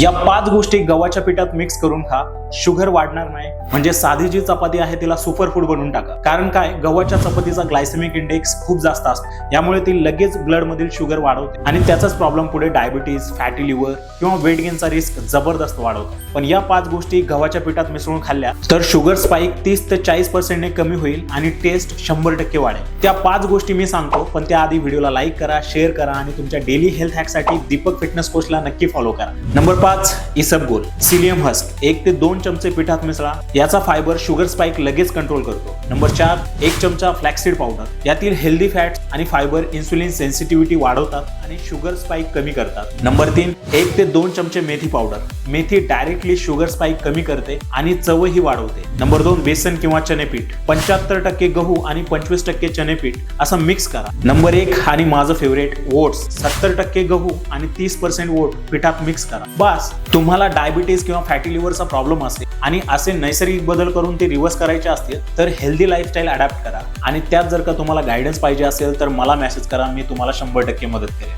या पाच गोष्टी गव्हाच्या पिठात मिक्स करून खा. शुगर वाढणार नाही. म्हणजे साधी जी चपाती आहे तिला सुपर फूड बनवून टाका. कारण काय? गव्हाच्या चपातीचा ग्लायसेमिक इंडेक्स खूप जास्त असतो. यामुळे ती लगेच ब्लड मधील शुगर वाढवते. आणि त्याचाच प्रॉब्लेम पुढे डायबिटीज फॅटी लिव्हर किंवा वेट गेनचा रिस्क जबरदस्त वाढवतो. पण या पाच गोष्टी गव्हाच्या पिठात मिसळून खाल्ल्या तर शुगर स्पाइक तीस ते चाळीस पर्सेंटने कमी होईल आणि टेस्ट शंभर टक्के वाढेल. त्या पाच गोष्टी मी सांगतो पण त्याआधी व्हिडिओला लाईक करा शेअर करा आणि तुमच्या डेली हेल्थ हॅकसाठी दीपक फिटनेस कोचला नक्की फॉलो करा. नंबर पाच इसबगोल सिलियम हस्क एक ते दोन चमचे पिठात मिसळा. याचा फायबर शुगर स्पाइक लगेच कंट्रोल करतो. नंबर चार एक चमचा फ्लॅक्सीड पावडर यातील हेल्दी फॅट्स आणि फायबर इन्सुलिन सेन्सिटिव्हिटी वाढवतात आणि शुगर स्पाइक कमी करतात. नंबर तीन एक ते दोन चमचे मेथी पावडर मेथी डायरेक्टली शुगर स्पाइक कमी करते आणि चवही वाढवते. नंबर दोन बेसन किंवा चनेपीठ. पंच्याहत्तर टक्के गहू आणि पंचवीस टक्के चनेपीठ. असं मिक्स करा. नंबर एक आणि माझं फेवरेट ओट्स सत्तर टक्के गहू आणि तीस पर्सेंट ओट पिठात मिक्स करा. बस तुम्हाला डायबिटीज किंवा फॅटी लिव्हरचा प्रॉब्लेम असेल आणि असे नैसर्गिक बदल करून ते रिव्हर्स करायचे असतील तर हेल्दी लाईफस्टाईल अडॅप्ट करा. आणि त्यात जर का तुम्हाला गायडन्स पाहिजे असेल तर मला मेसेज करा मी तुम्हाला शंभर टक्के मदत करेन.